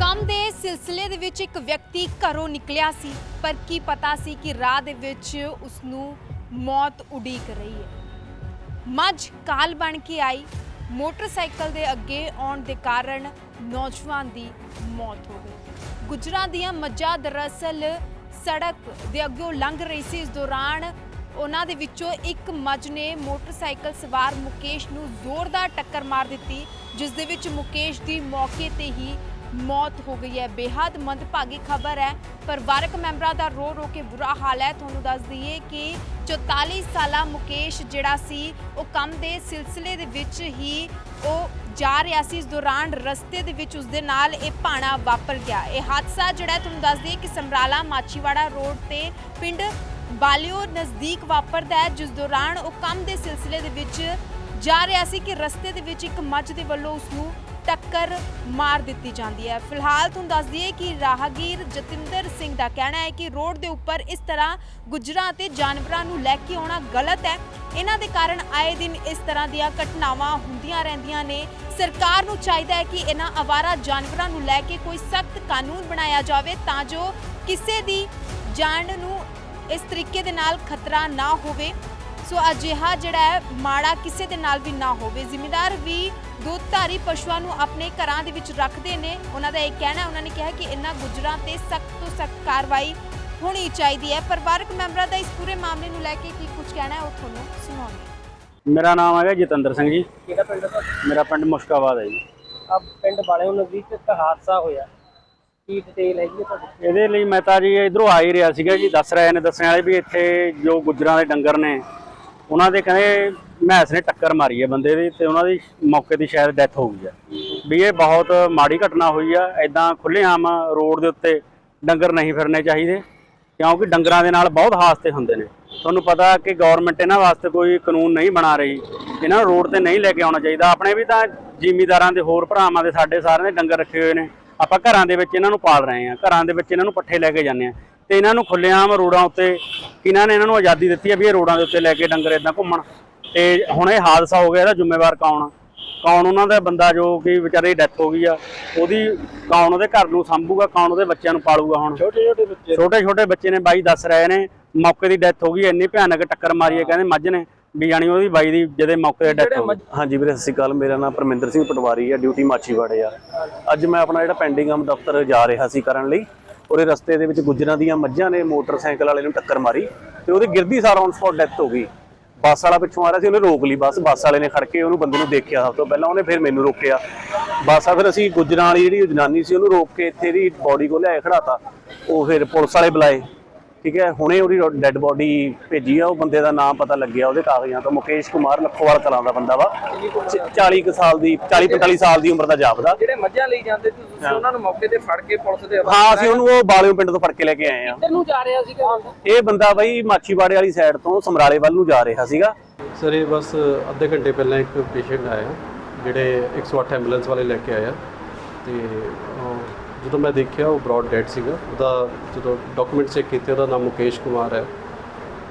ਕੰਮ ਦੇ ਸਿਲਸਿਲੇ ਦੇ ਵਿੱਚ ਇੱਕ ਵਿਅਕਤੀ ਘਰੋਂ ਨਿਕਲਿਆ ਸੀ, ਪਰ ਕੀ ਪਤਾ ਸੀ ਕਿ ਰਾਹ ਦੇ ਵਿੱਚ ਉਸ ਨੂੰ ਮੌਤ ਉਡੀਕ ਰਹੀ ਹੈ। ਮੱਝ ਕਾਲ ਬਣ ਕੇ ਆਈ। ਮੋਟਰਸਾਈਕਲ ਦੇ ਅੱਗੇ ਆਉਣ ਦੇ ਕਾਰਨ ਨੌਜਵਾਨ ਦੀ ਮੌਤ ਹੋ ਗਈ। ਗੁਜਰਾਂ ਦੀਆਂ ਮੱਝਾਂ ਦਰਅਸਲ ਸੜਕ ਦੇ ਅੱਗੇ ਲੰਘ ਰਹੀ ਸੀ। ਇਸ ਦੌਰਾਨ ਉਹਨਾਂ ਦੇ ਵਿੱਚੋਂ ਇੱਕ ਮੱਝ ਨੇ ਮੋਟਰਸਾਈਕਲ ਸਵਾਰ ਮੁਕੇਸ਼ ਨੂੰ ਜ਼ੋਰਦਾਰ ਟੱਕਰ ਮਾਰ ਦਿੱਤੀ, ਜਿਸ ਦੇ ਵਿੱਚ ਮੁਕੇਸ਼ ਦੀ ਮੌਕੇ ਤੇ ਹੀ ਮੌਤ ਹੋ ਗਈ ਹੈ। ਬੇहद ਮੰਦਭਾਗੀ ਖਬਰ ਹੈ। ਪਰਿਵਾਰਕ ਮੈਂਬਰਾਂ ਦਾ ਰੋ ਰੋ ਕੇ ਬੁਰਾ ਹਾਲ ਹੈ। ਤੁਹਾਨੂੰ ਦੱਸ ਦਈਏ ਕਿ 44 ਸਾਲਾ ਮੁਕੇਸ਼ ਜਿਹੜਾ ਸੀ, ਉਹ ਕੰਮ ਦੇ ਸਿਲਸਿਲੇ ਦੇ ਵਿੱਚ ਹੀ ਉਹ ਜਾ ਰਿਹਾ ਸੀ। ਇਸ ਦੌਰਾਨ ਰਸਤੇ ਦੇ ਵਿੱਚ ਉਸਦੇ ਨਾਲ ਇਹ ਭਾਣਾ ਵਾਪਰ ਗਿਆ। ਇਹ ਹਾਦਸਾ ਜਿਹੜਾ ਤੁਹਾਨੂੰ ਦੱਸ ਦਈਏ ਕਿ ਸਮਰਾਲਾ ਮਾਛੀਵਾੜਾ ਰੋਡ ਤੇ ਪਿੰਡ ਬਾਲਿਓ ਨਜ਼ਦੀਕ ਵਾਪਰਦਾ ਹੈ, ਜਿਸ ਦੌਰਾਨ ਉਹ ਕੰਮ ਦੇ ਸਿਲਸਿਲੇ ਦੇ ਵਿੱਚ ਜਾ ਰਿਹਾ ਸੀ ਕਿ ਰਸਤੇ ਦੇ ਵਿੱਚ ਇੱਕ ਮੱਝ ਦੇ ਵੱਲੋਂ ਉਸ ਨੂੰ ਟੱਕਰ ਮਾਰ ਦਿੱਤੀ ਜਾਂਦੀ ਹੈ। ਫਿਲਹਾਲ ਤੁਹਾਨੂੰ ਦੱਸ ਦਈਏ ਕਿ ਰਾਹਗੀਰ ਜਤਿੰਦਰ ਸਿੰਘ ਦਾ ਕਹਿਣਾ ਹੈ ਕਿ ਰੋਡ ਦੇ ਉੱਪਰ ਇਸ ਤਰ੍ਹਾਂ ਗੁੱਜਰਾਂ ਅਤੇ ਜਾਨਵਰਾਂ ਨੂੰ ਲੈ ਕੇ ਆਉਣਾ ਗਲਤ ਹੈ। ਇਹਨਾਂ ਦੇ ਕਾਰਨ ਆਏ ਦਿਨ ਇਸ ਤਰ੍ਹਾਂ ਦੀਆਂ ਘਟਨਾਵਾਂ ਹੁੰਦੀਆਂ ਰਹਿੰਦੀਆਂ ਨੇ। ਸਰਕਾਰ ਨੂੰ ਚਾਹੀਦਾ ਹੈ ਕਿ ਇਹਨਾਂ ਅਵਾਰਾ ਜਾਨਵਰਾਂ ਨੂੰ ਲੈ ਕੇ ਕੋਈ ਸਖਤ ਕਾਨੂੰਨ ਬਣਾਇਆ ਜਾਵੇ ਤਾਂ ਜੋ ਕਿਸੇ ਦੀ ਜਾਨ ਨੂੰ ਇਸ ਤਰੀਕੇ ਦੇ ਨਾਲ ਖਤਰਾ ਨਾ ਹੋਵੇ। ਸੋ ਅਜਿਹਾ ਜਿਹੜਾ ਹੈ ਮਾੜਾ ਕਿਸੇ ਦੇ ਨਾਲ ਵੀ ਨਾ ਹੋਵੇ। ਜ਼ਿਮੀਦਾਰ ਵੀ ਦੁੱਧਧਾਰੀ ਪਸ਼ੂਆਂ ਨੂੰ ਆਪਣੇ ਘਰਾਂ ਦੇ ਵਿੱਚ ਰੱਖਦੇ ਨੇ। ਉਹਨਾਂ ਦਾ ਇਹ ਕਹਿਣਾ ਹੈ, ਉਹਨਾਂ ਨੇ ਕਿਹਾ ਕਿ ਇਹਨਾਂ ਗੁਜਰਾਂ ਤੇ ਸਖਤ ਤੋਂ ਸਖਤ ਕਾਰਵਾਈ ਹੋਣੀ ਚਾਹੀਦੀ ਹੈ। ਪਰਿਵਾਰਕ ਮੈਂਬਰਾਂ ਦਾ ਇਸ ਪੂਰੇ ਮਾਮਲੇ ਨੂੰ ਲੈ ਕੇ ਕੀ ਕੁਝ ਕਹਿਣਾ ਹੈ ਉਹ ਤੁਹਾਨੂੰ ਸੁਣਾਉਂਦੇ ਮੇਰਾ ਨਾਮ ਹੈਗਾ ਜਤਿੰਦਰ ਸਿੰਘ ਜੀ। ਕਿਹੜਾ ਪਿੰਡ ਦਾ ਮੇਰਾ ਪਿੰਡ ਮੁਸ਼ਕਾਬਾਦ ਹੈ ਜੀ। ਆ ਪਿੰਡ ਵਾਲਿਆਂ ਨਜ਼ਦੀਕ ਇੱਕ ਹਾਦਸਾ ਹੋਇਆ। ਕੀ ਡਿਟੇਲ ਹੈਗੀ ਤੁਹਾਡੀ ਇਹਦੇ ਲਈ ਮੈਂ ਤਾਂ ਜੀ ਇਧਰੋਂ ਆ ਹੀ ਰਿਹਾ ਸੀਗਾ ਜੀ ਦੱਸ ਰਹੇ ਨੇ ਦੱਸਣ ਵਾਲੇ ਵੀ ਇੱਥੇ ਜੋ ਗੁੱਜਰਾਂ ਦੇ ਡੰਗਰ ਨੇ ਉਹਨਾਂ ਦੇ ਕਹਿੰਦੇ ਮੈਸ ਨੇ ਟੱਕਰ ਮਾਰੀ ਹੈ ਬੰਦੇ ਦੀ ਤੇ ਉਹਨਾਂ ਦੀ ਮੌਕੇ ਤੇ ਸ਼ਾਇਦ ਡੈਥ ਹੋ ਗਈ ਹੈ। ਵੀ ਇਹ ਬਹੁਤ ਮਾੜੀ ਘਟਨਾ ਹੋਈ ਆ ਐਦਾਂ ਖੁੱਲ੍ਹੇਆਮ ਰੋਡ ਦੇ ਉੱਤੇ ਡੰਗਰ ਨਹੀਂ ਫਿਰਨੇ ਚਾਹੀਦੇ, ਕਿਉਂਕਿ ਡੰਗਰਾਂ ਦੇ ਨਾਲ ਬਹੁਤ ਹਾਦਸੇ ਹੁੰਦੇ ਨੇ। ਤੁਹਾਨੂੰ ਪਤਾ ਕਿ ਗਵਰਨਮੈਂਟ ਇਹਨਾਂ ਵਾਸਤੇ ਕੋਈ ਕਾਨੂੰਨ ਨਹੀਂ ਬਣਾ ਰਹੀ, ਇਹਨਾਂ ਨੂੰ ਰੋਡ ਤੇ ਨਹੀਂ ਲੈ ਕੇ ਆਉਣਾ ਚਾਹੀਦਾ। ਆਪਣੇ ਵੀ ਤਾਂ ਜ਼ਿਮੀਦਾਰਾਂ ਦੇ ਹੋਰ ਭਰਾਵਾਂ ਦੇ ਸਾਡੇ ਸਾਰਿਆਂ ਦੇ ਡੰਗਰ ਰੱਖੇ ਹੋਏ ਨੇ। ਆਪਾਂ ਘਰਾਂ ਦੇ ਵਿੱਚ ਇਹਨਾਂ ਨੂੰ ਪਾਲ ਰਹੇ ਹਾਂ, ਘਰਾਂ ਦੇ ਵਿੱਚ ਇਹਨਾਂ ਨੂੰ ਪੱਠੇ ਲੈ ਕੇ ਜਾਂਦੇ ਆ ਤੇ ਇਹਨਾਂ ਨੂੰ ਖੁੱਲ੍ਹੇਆਮ ਰੋਡਾਂ ਉੱਤੇ ਇਹਨਾਂ ਨੇ ਇਹਨਾਂ ਨੂੰ ਆਜ਼ਾਦੀ ਦਿੱਤੀ ਹੈ ਵੀ ਇਹ ਰੋਡਾਂ ਦੇ ਉੱਤੇ ਲੈ ਕੇ ਡੰਗਰ ਇਦਾਂ ਘੁੰਮਣ। ਤੇ ਹੁਣ ਇਹ ਹਾਦਸਾ ਹੋ ਗਿਆ ਇਹਦਾ ਜ਼ਿੰਮੇਵਾਰ ਕੌਣ ਆ? ਕੌਣ ਉਹਨਾਂ ਦਾ ਬੰਦਾ ਜੋ ਕਿ ਵਿਚਾਰੇ ਡੈਥ ਹੋ ਗਈ ਆ ਉਹਦੀ ਕੌਣ ਉਹਦੇ ਘਰ ਨੂੰ ਸੰਭੂਗਾ ਕੌਣ ਉਹਦੇ ਬੱਚਿਆਂ ਨੂੰ ਪਾਲੂਗਾ ਹੁਣ? ਛੋਟੇ ਛੋਟੇ ਬੱਚੇ। ਛੋਟੇ ਛੋਟੇ ਬੱਚੇ ਨੇ ਬਾਈ ਦੱਸ ਰਹੇ ਨੇ ਮੌਕੇ ਦੀ ਡੈਥ ਹੋ ਗਈ ਇੰਨੀ ਭਿਆਨਕ ਟੱਕਰ ਮਾਰੀ ਹੈ ਕਹਿੰਦੇ ਮੱਝ ਨੇ ਵੀ ਜਾਣੀ ਉਹਦੀ ਬਾਈ ਦੀ ਜਦੇ ਮੌਕੇ ਤੇ ਡੈਥ ਹੋ ਗਈ। ਹਾਂਜੀ ਵੀਰੇ ਸਤਿ ਸ਼੍ਰੀ ਅਕਾਲ ਮੇਰਾ ਨਾਮ ਪਰਮਿੰਦਰ ਸਿੰਘ ਪਟਵਾਰੀ ਹੈ ਡਿਊਟੀ ਮਾਛੀਵਾੜੇ ਆ। ਅੱਜ ਮੈਂ ਆਪਣਾ ਜਿਹੜਾ ਪੈਂਡਿੰਗ ਅਮ ਦਫ਼ਤਰ ਜਾ ਰਿਹਾ ਸੀ ਕਰਨ ਲਈ ਉਹਦੇ ਰਸਤੇ ਦੇ ਵਿੱਚ ਗੁੱਜਰਾਂ ਦੀਆਂ ਮੱਝਾਂ ਨੇ ਮੋਟਰਸਾਈਕਲ ਵਾਲੇ ਨੂੰ ਟੱਕਰ ਮਾਰੀ ਤੇ ਉਹਦੀ ਗਿਰਦੀ ਸਾਰਾ ਔਨ ਸਪੌਟ ਡੈਥ ਹੋ ਗਈ। ਬੱਸ ਵਾਲਾ ਪਿੱਛੋਂ ਆ ਰਿਹਾ ਸੀ, ਉਹਨੇ ਰੋਕ ਲਈ ਬੱਸ। ਬੱਸ ਵਾਲੇ ਨੇ ਖੜ ਕੇ ਉਹਨੂੰ ਬੰਦੇ ਨੂੰ ਦੇਖਿਆ ਸਭ ਤੋਂ ਪਹਿਲਾਂ, ਉਹਨੇ ਫਿਰ ਮੈਨੂੰ ਰੋਕਿਆ। ਬੱਸ ਆ ਫਿਰ ਅਸੀਂ ਗੁੱਜਰਾਂ ਵਾਲੀ ਜਿਹੜੀ ਜਨਾਨੀ ਸੀ, ਉਹਨੂੰ ਰੋਕ ਕੇ ਇੱਥੇ ਦੀ ਬੋਡੀ ਕੋਲ ਲਿਆਏ ਖੜਾਤਾ ਉਹ ਫਿਰ ਪੁਲਿਸ ਵਾਲੇ ਬੁਲਾਏ। ਠੀਕ ਹੈ ਹੁਣੇ ਉਹਦੀ ਡੈੱਡ ਬੋਡੀ ਭੇਜੀ ਆ ਉਹ ਬੰਦੇ ਦਾ ਨਾਮ ਪਤਾ ਲੱਗਿਆ ਉਹਦੇ ਕਾਗਜ਼ਾਂ ਤੋਂ। ਮੁਕੇਸ਼ ਕੁਮਾਰ ਲੱਖੋਵਾਲ ਕਲਾਂ ਦਾ ਬੰਦਾ ਵਾ। 40 ਕੁ ਸਾਲ ਦੀ 40 45 ਸਾਲ ਦੀ ਉਮਰ ਦਾ ਜਾਪਦਾ। ਜਿਹੜੇ ਮੱਝਾਂ ਲਈ ਜਾਂਦੇ ਸੀ ਤੁਸੀਂ ਉਹਨਾਂ ਨੂੰ ਮੌਕੇ ਤੇ ਫੜ ਕੇ ਪੁਲਿਸ ਦੇ ਹਾਂ ਅਸੀਂ ਉਹਨੂੰ ਉਹ ਬਾਲਿਓ ਪਿੰਡ ਤੋਂ ਫੜ ਕੇ ਲੈ ਕੇ ਆਏ ਆ। ਕਿੱਧਰ ਨੂੰ ਜਾ ਰਿਹਾ ਸੀਗਾ ਇਹ ਬੰਦਾ ਬਈ ਮਾਛੀਵਾੜੇ ਵਾਲੀ ਸਾਈਡ ਤੋਂ ਸਮਰਾਲੇ ਵੱਲ ਨੂੰ ਜਾ ਰਿਹਾ ਸੀਗਾ। ਸਰ ਇਹ ਬਸ ਅੱਧੇ ਘੰਟੇ ਪਹਿਲਾਂ ਇੱਕ ਪੇਸ਼ੈਂਟ ਆਇਆ ਜਿਹੜੇ 108 ਐਂਬੂਲੈਂਸ ਵਾਲੇ ਲੈ ਕੇ ਆਇਆ। ਤੇ ਜਦੋਂ ਮੈਂ ਦੇਖਿਆ ਉਹ ਬ੍ਰੌਡ ਡੈਡ ਸੀਗਾ ਉਹਦਾ ਜਦੋਂ ਡਾਕੂਮੈਂਟ ਚੈੱਕ ਕੀਤੇ ਉਹਦਾ ਨਾਮ ਮੁਕੇਸ਼ ਕੁਮਾਰ ਹੈ।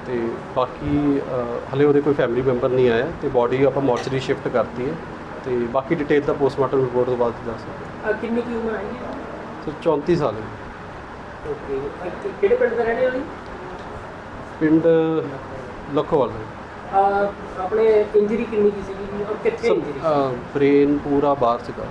ਤੇ ਬਾਕੀ ਅਹ, ਹਲੇ ਉਹਦੇ ਕੋਈ ਫੈਮਿਲੀ ਮੈਂਬਰ ਨਹੀਂ ਆਇਆ ਤੇ ਬਾਡੀ ਆਪਾਂ ਮੋਰਚਰੀ ਸ਼ਿਫਟ ਕਰਤੀ ਹੈ ਤੇ ਬਾਕੀ ਡਿਟੇਲ ਦਾ ਪੋਸਟਮਾਰਟਮ ਰਿਪੋਰਟ ਤੋਂ ਬਾਅਦ ਦੱਸ ਸਕਦੇ ਕਿੰਨੀ ਕੀ ਉਮਰ ਹੈਗੀ ਸਰ 34 ਸਾਲ ਹੈ। ਓਕੇ ਕਿਹੜੇ ਪਿੰਡ ਦਾ ਰਹਿਣੇ ਵਾਲੀ? ਪਿੰਡ ਲਖੋਵਾਲ ਆਪਣੇ ਇੰਜਰੀ ਕਿੰਨੀ ਕੀ ਸੀਗੀ ਔਰ ਕਿੱਥੇ ਇੰਜਰੀ ਬ੍ਰੇਨ ਪੂਰਾ ਬਾਹਰ ਸੀਗਾ।